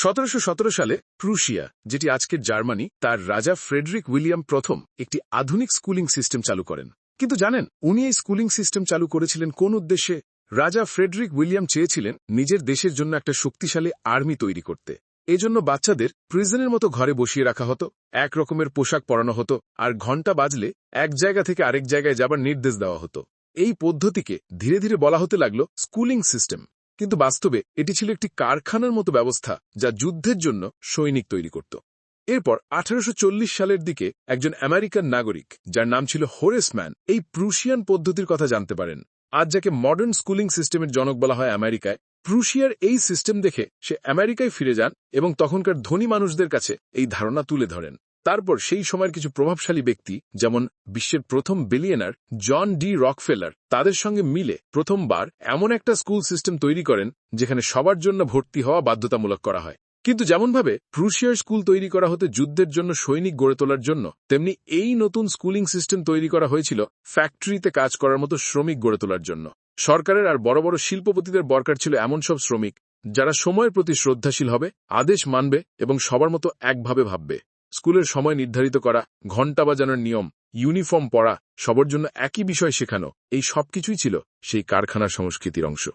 সতেরোশো সতেরো সালে প্রুশিয়া, যেটি আজকের জার্মানি, তার রাজা ফ্রেডরিক উইলিয়াম প্রথম একটি আধুনিক স্কুলিং সিস্টেম চালু করেন। কিন্তু জানেন, উনি এই স্কুলিং সিস্টেম চালু করেছিলেন কোন উদ্দেশ্যে? রাজা ফ্রেডরিক উইলিয়াম চেয়েছিলেন নিজের দেশের জন্য একটা শক্তিশালী আর্মি তৈরি করতে। এজন্য বাচ্চাদের প্রিজনের মতো ঘরে বসিয়ে রাখা হতো, এক রকমের পোশাক পরানো হতো, আর ঘণ্টা বাজলে এক জায়গা থেকে আরেক জায়গায় যাবার নির্দেশ দেওয়া হতো। এই পদ্ধতিকে ধীরে ধীরে বলা হতে লাগল স্কুলিং সিস্টেম। কিন্তু বাস্তবে এটি ছিল একটি কারখানার মতো ব্যবস্থা যা যুদ্ধের জন্য সৈনিক তৈরি করত। এরপর আঠারোশো চল্লিশ সালের দিকে একজন আমেরিকান নাগরিক, যার নাম ছিল হোরেসম্যান এই প্রুশিয়ান পদ্ধতির কথা জানতে পারেন। আজ যাকে মডার্ন স্কুলিং সিস্টেমের জনক বলা হয় আমেরিকায়, প্রুশিয়ার এই সিস্টেম দেখে সে আমেরিকায় ফিরে যান এবং তখনকার ধনী মানুষদের কাছে এই ধারণা তুলে ধরেন। তারপর সেই সময়ের কিছু প্রভাবশালী ব্যক্তি, যেমন বিশ্বের প্রথম বিলিয়নার জন ডি রকফেলার তাদের সঙ্গে মিলে প্রথমবার এমন একটা স্কুল সিস্টেম তৈরি করেন, যেখানে সবার জন্য ভর্তি হওয়া বাধ্যতামূলক করা হয়। কিন্তু যেমনভাবে প্রুশিয়ার স্কুল তৈরি করা হতে যুদ্ধের জন্য সৈনিক গড়ে তোলার জন্য, তেমনি এই নতুন স্কুলিং সিস্টেম তৈরি করা হয়েছিল ফ্যাক্টরিতে কাজ করার মতো শ্রমিক গড়ে তোলার জন্য। সরকারের আর বড় বড় শিল্পপতিদের দরকার ছিল এমন সব শ্রমিক, যারা সময়ের প্রতি শ্রদ্ধাশীল হবে, আদেশ মানবে এবং সবার মতো একভাবে ভাববে। স্কুলের সময় নির্ধারিত করা, ঘণ্টা বাজানোর নিয়ম, ইউনিফর্ম পরা, সবার জন্য একই বিষয় শেখানো, এই সবকিছুই ছিল সেই কারখানার সংস্কৃতির অংশ।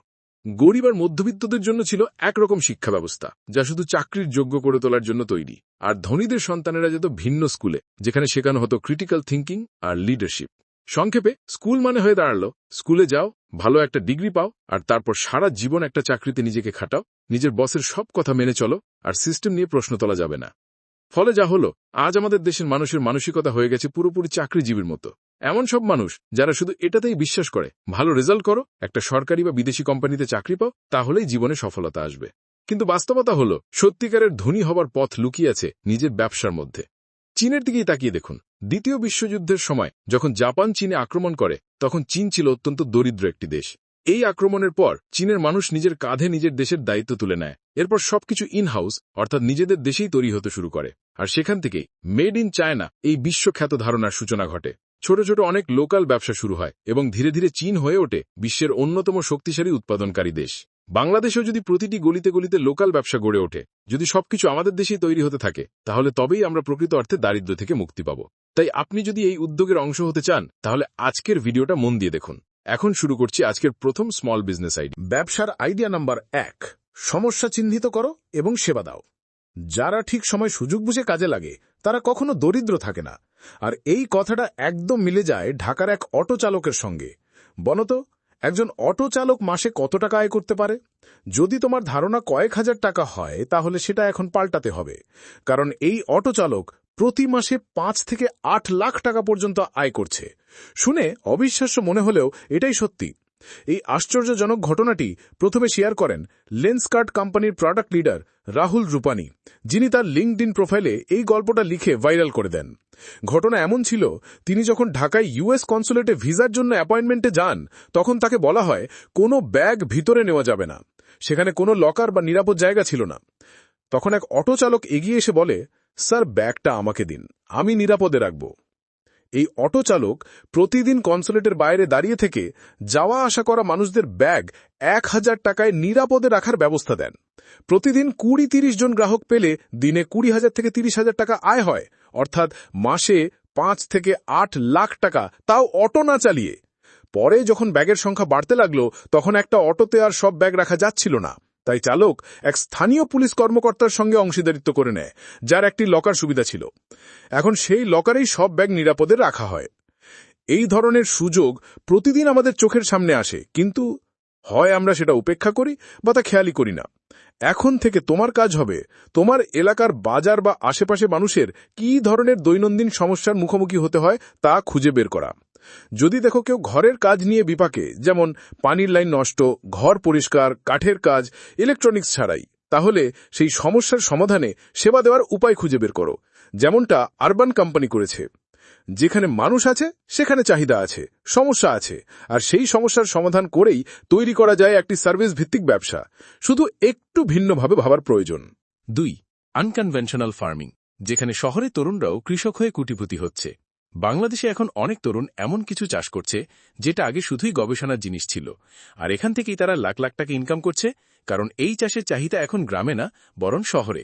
গরিব আর মধ্যবিত্তদের জন্য ছিল একরকম শিক্ষা ব্যবস্থা, যা শুধু চাকরির যোগ্য করে তোলার জন্য তৈরি। আর ধনীদের সন্তানেরা যেত ভিন্ন স্কুলে, যেখানে শেখানো হতো ক্রিটিক্যাল থিঙ্কিং আর লিডারশিপ সংক্ষেপে, স্কুল মানে হয়ে দাঁড়াল, স্কুলে যাও, ভালো একটা ডিগ্রি পাও, আর তারপর সারা জীবন একটা চাকরিতে নিজেকে খাটাও, নিজের বসের সব কথা মেনে চলো, আর সিস্টেম নিয়ে প্রশ্ন তোলা যাবে না। ফলে যা হলো, আজ আমাদের দেশের মানুষের মানসিকতা হয়ে গেছে পুরোপুরি চাকরিজীবীর মতো। এমন সব মানুষ যারা শুধু এটাতেই বিশ্বাস করে, ভালো রেজাল্ট করো, একটা সরকারি বা বিদেশি কোম্পানিতে চাকরি পাও, তাহলেই জীবনে সফলতা আসবে। কিন্তু বাস্তবতা হল, সত্যিকারের ধনী হবার পথ লুকিয়ে আছে নিজের ব্যবসার মধ্যে। চীনের দিকেই তাকিয়ে দেখুন, দ্বিতীয় বিশ্বযুদ্ধের সময় যখন জাপান চীনে আক্রমণ করে, তখন চীন ছিল অত্যন্ত দরিদ্র একটি দেশ। এই আক্রমণের পর চীনের মানুষ নিজের কাঁধে নিজের দেশের দায়িত্ব তুলে নেয়। এরপর সবকিছু ইন হাউস অর্থাৎ নিজেদের দেশেই তৈরি হতে শুরু করে। আর সেখান থেকেই মেড ইন চায়না এই বিশ্বখ্যাত ধারণার সূচনা ঘটে। ছোট ছোট অনেক লোকাল ব্যবসা শুরু হয় এবং ধীরে ধীরে চীন হয়ে ওঠে বিশ্বের অন্যতম শক্তিশালী উৎপাদনকারী দেশ। বাংলাদেশেও যদি প্রতিটি গলিতে গলিতে লোকাল ব্যবসা গড়ে ওঠে, যদি সবকিছু আমাদের দেশেই তৈরি হতে থাকে, তাহলে তবেই আমরা প্রকৃত অর্থে দারিদ্র থেকে মুক্তি পাব। তাই আপনি যদি এই উদ্যোগের অংশ হতে চান, তাহলে আজকের ভিডিওটা মন দিয়ে দেখুন। এখন শুরু করছি আজকের প্রথম স্মল বিজনেস আইডিয়া ব্যবসার আইডিয়া নাম্বার এক, সমস্যা চিহ্নিত করো এবং সেবা দাও। যারা ঠিক সময় সুযোগ বুঝে কাজে লাগে, তারা কখনো দরিদ্র থাকে না। আর এই কথাটা একদম মিলে যায় ঢাকার এক অটো চালকের সঙ্গে। বলতো একজন অটো চালক মাসে কত টাকা আয় করতে পারে? যদি তোমার ধারণা কয়েক হাজার টাকা হয়, তাহলে সেটা এখন পাল্টাতে হবে। কারণ এই অটো চালক প্রতি মাসে পাঁচ থেকে আট লাখ টাকা পর্যন্ত আয় করছে। শুনে অবিশ্বাস্য মনে হলেও এটাই সত্যি। এই আশ্চর্যজনক ঘটনাটি প্রথমে শেয়ার করেন লেন্সকার্ট কোম্পানির প্রোডাক্ট লিডার রাহুল রূপানি, যিনি তার লিঙ্কড প্রোফাইলে এই গল্পটা লিখে ভাইরাল করে দেন। ঘটনা এমন ছিল, তিনি যখন ঢাকায় ইউএস কনসুলেটে ভিসার জন্য অ্যাপয়েন্টমেন্টে যান, তখন তাকে বলা হয়, কোনো ব্যাগ ভিতরে নেওয়া যাবে না। সেখানে কোনো লকার বা নিরাপদ জায়গা ছিল না। তখন এক অটো চালক এগিয়ে এসে বলে স্যার, ব্যাগটা আমাকে দিন। আমি নিরাপদে রাখব। এই অটো চালক প্রতিদিন কনসুলেটের বাইরে দাঁড়িয়ে থেকে যাওয়া আসা করা মানুষদের ব্যাগ এক হাজার টাকায় নিরাপদে রাখার ব্যবস্থা দেন। প্রতিদিন কুড়ি তিরিশ জন গ্রাহক পেলে দিনে কুড়ি হাজার থেকে তিরিশ হাজার টাকা আয় হয়। অর্থাৎ মাসে পাঁচ থেকে আট লাখ টাকা, তাও অটো না চালিয়ে। পরে যখন ব্যাগের সংখ্যা বাড়তে লাগল, তখন একটা অটোতে আর সব ব্যাগ রাখা যাচ্ছিল না। তাই চালক এক স্থানীয় পুলিশ কর্মকর্তার সঙ্গে অংশীদারিত্ব করে নেয়, যার একটি লকার সুবিধা ছিল। এখন সেই লকারেই সব ব্যাগ নিরাপদে রাখা হয়। এই ধরনের সুযোগ প্রতিদিন আমাদের চোখের সামনে আসে, কিন্তু হয় আমরা সেটা উপেক্ষা করি বা তা খেয়ালই করি না। এখন থেকে তোমার কাজ হবে, তোমার এলাকার বাজার বা আশেপাশে মানুষের কি ধরনের দৈনন্দিন সমস্যার মুখোমুখি হতে হয় তা খুঁজে বের করা। যদি দেখো কেউ ঘরের কাজ নিয়ে বিপাকে, যেমন পানির লাইন নষ্ট, ঘর পরিষ্কার, কাঠের কাজ ইলেকট্রনিক্স ছাড়াই, তাহলে সেই সমস্যার সমাধানে সেবা দেওয়ার উপায় খুঁজে বের করো, যেমনটা আরবান কোম্পানি করেছে। যেখানে মানুষ আছে, সেখানে চাহিদা আছে, সমস্যা আছে, আর সেই সমস্যার সমাধান করেই তৈরি করা যায় একটি সার্ভিস ভিত্তিক ব্যবসা, শুধু একটু ভিন্নভাবে ভাবার প্রয়োজন। দুই আনকনভেনশনাল ফার্মিং যেখানে শহরে তরুণরাও কৃষক হয়ে কুটিপুতি হচ্ছে। বাংলাদেশে এখন অনেক তরুণ এমন কিছু চাষ করছে যেটা আগে শুধুই গবেষণার জিনিস ছিল। আর এখান থেকেই তারা লাখ লাখ টাকা ইনকাম করছে, কারণ এই চাষের চাহিদা এখন গ্রামে না, বরং শহরে।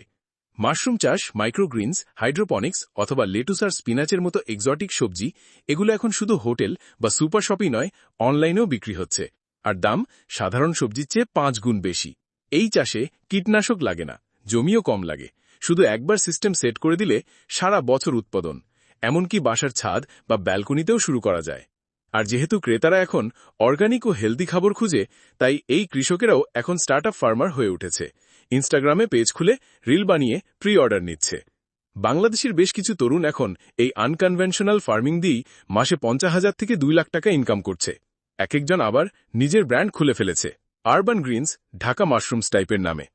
মাশরুম চাষ মাইক্রোগ্রিনস হাইড্রোপনিক্স অথবা লেটুস আর স্পিনাচের মতো এক্সটিক সবজি, এগুলো এখন শুধু হোটেল বা সুপার শপই নয় অনলাইনেও বিক্রি হচ্ছে। আর দাম, সাধারণ সবজির চেয়ে পাঁচ গুণ বেশি। এই চাষে কীটনাশক লাগে না, জমিও কম লাগে। শুধু একবার সিস্টেম সেট করে দিলে সারা বছর উৎপাদন। এমনকি বাসার ছাদ বা ব্যালকনিতেও শুরু করা যায়। আর যেহেতু ক্রেতারা এখন অর্গানিক ও হেলদি খাবার খুঁজে, তাই এই কৃষকেরাও এখন স্টার্ট ফার্মার হয়ে উঠেছে। ইনস্টাগ্রামে পেজ খুলে রিল বানিয়ে প্রি অর্ডার নিচ্ছে। বাংলাদেশের বেশ কিছু তরুণ এখন এই আনকনভেনশনাল ফার্মিং দিয়েই মাসে পঞ্চাশ হাজার থেকে দুই লাখ টাকা ইনকাম করছে। এক একজন আবার নিজের ব্র্যান্ড খুলে ফেলেছে। আরবান গ্রিনস ঢাকা মাশরুমস টাইপের নামে।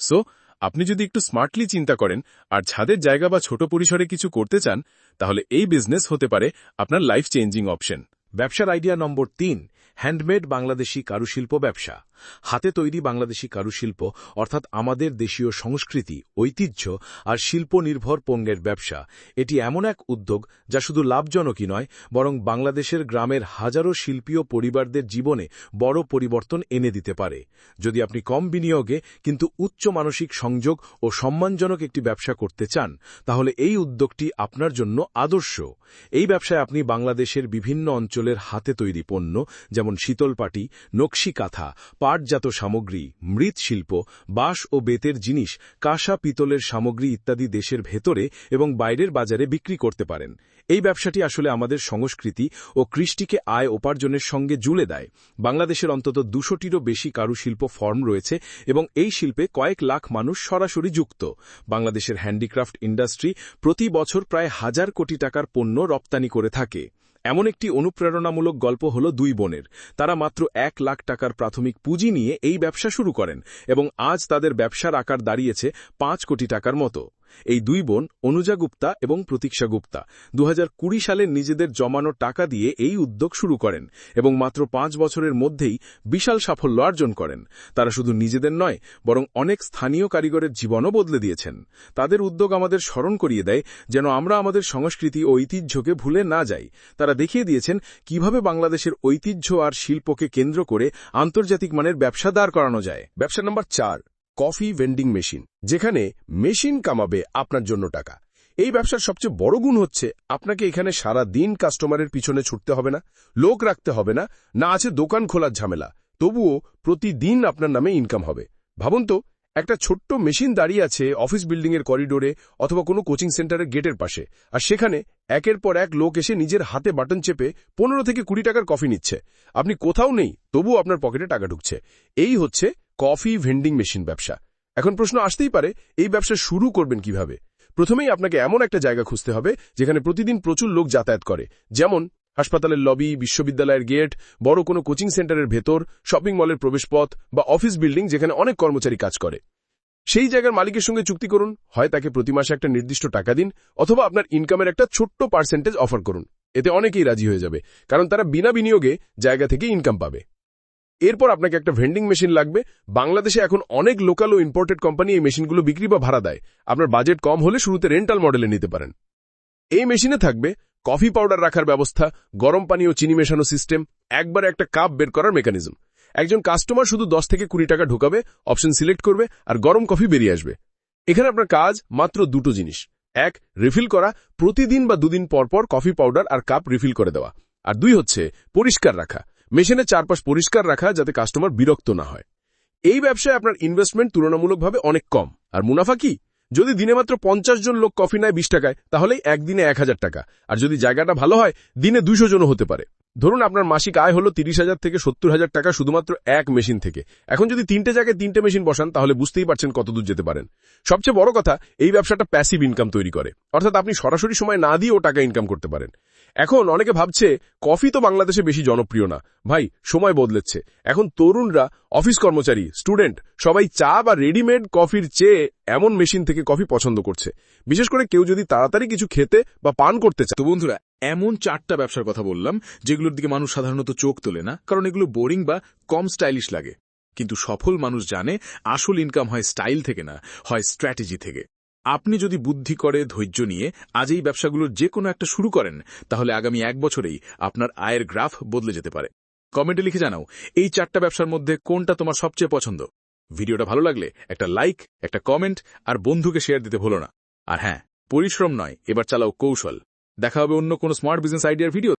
সো আপনি যদি একটু স্মার্টলি চিন্তা করেন আর ছাদের জায়গা বা ছোট পরিসরে কিছু করতে চান, তাহলে এই বিজনেস হতে পারে আপনার লাইফ চেঞ্জিং অপশন ব্যবসার আইডিয়া নম্বর তিন হ্যান্ডমেড বাংলাদেশি কারুশিল্প ব্যবসা। হাতে তৈরি বাংলাদেশি কারুশিল্প, অর্থাৎ আমাদের দেশীয় সংস্কৃতি, ঐতিহ্য আর শিল্প নির্ভর পণ্যের ব্যবসা, এটি এমন এক উদ্যোগ যা শুধু লাভজনকই নয়, বরং বাংলাদেশের গ্রামের হাজারো শিল্পীয় পরিবারদের জীবনে বড় পরিবর্তন এনে দিতে পারে। যদি আপনি কম বিনিয়োগে কিন্তু উচ্চ মানসিক সংযোগ ও সম্মানজনক একটি ব্যবসা করতে চান, তাহলে এই উদ্যোগটি আপনার জন্য আদর্শ। এই ব্যবসায় আপনি বাংলাদেশের বিভিন্ন অঞ্চলের হাতে তৈরি পণ্য, যেমন শীতলপাটি, নকশি কাঁথা পাটজাত সামগ্রী, মৃৎশিল্প, বাঁশ ও বেতের জিনিস, কাঁসা, পিতলের সামগ্রী ইত্যাদি দেশের ভেতরে এবং বাইরের বাজারে বিক্রি করতে পারেন। এই ব্যবসাটি আসলে আমাদের সংস্কৃতি ও কৃষ্টিকে আয় উপার্জনের সঙ্গে জুড়ে দেয়। বাংলাদেশের অন্তত দুশোটিরও বেশি কারুশিল্প ফর্ম রয়েছে এবং এই শিল্পে কয়েক লাখ মানুষ সরাসরি যুক্ত। বাংলাদেশের হ্যান্ডিক্রাফট ইন্ডাস্ট্রি প্রতি বছর প্রায় হাজার কোটি টাকার পণ্য রপ্তানি করে থাকে। এমন একটি অনুপ্রেরণামূলক গল্প হল দুই বোনের। তারা মাত্র এক লাখ টাকার প্রাথমিক পুঁজি নিয়ে এই ব্যবসা শুরু করেন এবং আজ তাদের ব্যবসার আকার দাঁড়িয়েছে পাঁচ কোটি টাকার মতো। এই দুই বোন অনুজা গুপ্তা এবং প্রতীক্ষা গুপ্তা দু হাজার কুড়ি সালে নিজেদের জমানো টাকা দিয়ে এই উদ্যোগ শুরু করেন এবং মাত্র পাঁচ বছরের মধ্যেই বিশাল সাফল্য অর্জন করেন। তারা শুধু নিজেদের নয়, বরং অনেক স্থানীয় কারিগরের জীবনও বদলে দিয়েছেন। তাদের উদ্যোগ আমাদের স্মরণ করিয়ে দেয় যেন আমরা আমাদের সংস্কৃতি ও ঐতিহ্যকে ভুলে না যাই। তারা দেখিয়ে দিয়েছেন কীভাবে বাংলাদেশের ঐতিহ্য আর শিল্পকে কেন্দ্র করে আন্তর্জাতিক মানের ব্যবসা দাঁড় করানো যায়। ব্যবসা নম্বর চার কফি ভেন্ডিং মেশিন, যেখানে মেশিন কামাবে আপনার জন্য টাকা। এই ব্যবসার সবচেয়ে বড় গুণ হচ্ছে, আপনাকে এখানে সারা দিন কাস্টমারের পিছনে ছুটতে হবে না, লোক রাখতে হবে না না আছে দোকান খোলার ঝামেলা। তবুও প্রতিদিন আপনার নামে ইনকাম হবে। ভাবুন তো, একটা ছোট্ট মেশিন দাঁড়িয়ে আছে অফিস বিল্ডিংয়ের করিডোরে অথবা কোনো কোচিং সেন্টারের গেটের পাশে, আর সেখানে একের পর এক লোক এসে নিজের হাতে বাটন চেপে পনেরো থেকে কুড়ি টাকার কফি নিচ্ছে। আপনি কোথাও নেই, তবুও আপনার পকেটে টাকা ঢুকছে। এই হচ্ছে কফি ভেন্ডিং মেশিন ব্যবসা। এখন প্রশ্ন আসতেই পারে, এই ব্যবসা শুরু করবেন কীভাবে? প্রথমেই আপনাকে এমন একটা জায়গা খুঁজতে হবে, যেখানে প্রতিদিন প্রচুর লোক যাতায়াত করে। যেমন হাসপাতালের লবি, বিশ্ববিদ্যালয়ের গেট, বড় কোনো কোচিং সেন্টারের ভেতর, শপিং মলের প্রবেশপথ বা অফিস বিল্ডিং যেখানে অনেক কর্মচারী কাজ করে। সেই জায়গার মালিকের সঙ্গে চুক্তি করুন, হয় তাকে প্রতি মাসে একটা নির্দিষ্ট টাকা দিন, অথবা আপনার ইনকামের একটা ছোট্ট পার্সেন্টেজ অফার করুন। এতে অনেকেই রাজি হয়ে যাবে, কারণ তারা বিনা বিনিয়োগে জায়গা থেকে ইনকাম পাবে। এরপর আপনাকে একটা ভেন্ডিং মেশিন লাগবে। বাংলাদেশে এখন অনেক লোকাল ও ইম্পোর্টেড কোম্পানি এই মেশিনগুলো বিক্রি বা ভাড়া দেয়। আপনার বাজেট কম হলে শুরুতে রেন্টাল মডেলে নিতে পারেন। এই মেশিনে থাকবে কফি পাউডার রাখার ব্যবস্থা, গরম পানি ও চিনি মেশানো সিস্টেম একবারে একটা কাপ বের করার মেকানিজম একজন কাস্টমার শুধু দশ থেকে কুড়ি টাকা ঢোকাবে অপশন সিলেক্ট করবে আর গরম কফি বেরিয়ে আসবে। এখানে আপনার কাজ মাত্র দুটো জিনিস। এক রিফিল করা, প্রতিদিন বা দুদিন পর পর কফি পাউডার আর কাপ রিফিল করে দেওয়া। আর দুই হচ্ছে পরিষ্কার রাখা। মেশিনের চারপাশ পরিষ্কার রাখা যাতে কাস্টমার বিরক্ত না হয়। এই ব্যবসায় আপনার ইনভেস্টমেন্ট তুলনামূলকভাবে অনেক কম। আর মুনাফা কি? যদি দিনে মাত্র পঞ্চাশ জন লোক কফি নেয় বিশ টাকায়, তাহলেই একদিনে এক হাজার টাকা। আর যদি জায়গাটা ভালো হয়, দিনে দুশো জনও হতে পারে। ধরুন আপনার মাসিক আয় হলো তিরিশ হাজার থেকে সত্তর হাজার টাকা শুধুমাত্র এক মেশিন থেকে। এখন যদি তিনটে জায়গায় তিনটে মেশিন বসান, তাহলে বুঝতেই পারছেন কতদূর যেতে পারেন। সবচেয়ে বড় কথা, এই ব্যবসাটা প্যাসিভ ইনকাম তৈরি করে। অর্থাৎ আপনি সরাসরি সময় না দিয়েও টাকা ইনকাম করতে পারেন। এখন অনেকে ভাবছে কফি তো বাংলাদেশে বেশি জনপ্রিয় না। ভাই, সময় বদলেচ্ছে এখন তরুণরা, অফিস কর্মচারী, স্টুডেন্ট, সবাই চা বা রেডিমেড কফির চেয়ে এমন মেশিন থেকে কফি পছন্দ করছে। বিশেষ করে কেউ যদি তাড়াতাড়ি কিছু খেতে বা পান করতে চায়। তো বন্ধুরা, এমন চারটা ব্যবসার কথা বললাম, যেগুলোর দিকে মানুষ সাধারণত চোখ তোলে না, কারণ এগুলো বোরিং বা কম স্টাইলিশ লাগে। কিন্তু সফল মানুষ জানে, আসল ইনকাম হয় স্টাইল থেকে না, হয় স্ট্র্যাটেজি থেকে। আপনি যদি বুদ্ধি করে, ধৈর্য নিয়ে আজ এই ব্যবসাগুলোর যে কোনো একটা শুরু করেন, তাহলে আগামী এক বছরেই আপনার আয়ের গ্রাফ বদলে যেতে পারে। কমেন্টে লিখে জানাও, এই চারটা ব্যবসার মধ্যে কোনটা তোমার সবচেয়ে পছন্দ? ভিডিওটা ভালো লাগলে একটা লাইক, একটা কমেন্ট আর বন্ধুকে শেয়ার দিতে ভুলো না। আর হ্যাঁ পরিশ্রম নয়, এবার চালাও কৌশল। দেখা হবে অন্য কোনো স্মার্ট বিজনেস আইডিয়ার ভিডিও